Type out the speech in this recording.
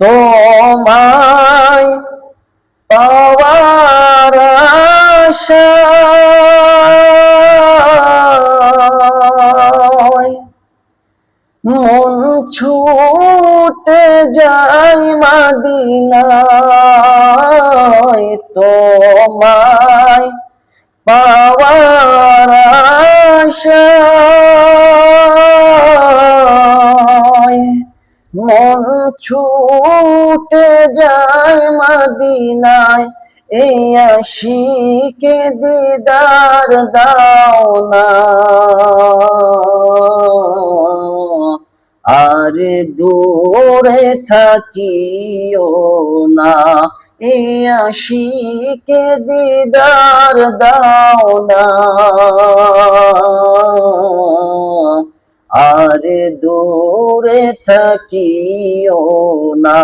তোমায় পাওয়ার মন ছুটে যায় মাদিনায় তোমায় পাওয়ার আশায় মন ছুটে যায় মদিনায়। এই আশিকে দিদার দাও না। আর দূরে থাকিও না। এই আশিকে দিদার দাও না। আর দূরে থাকিও না।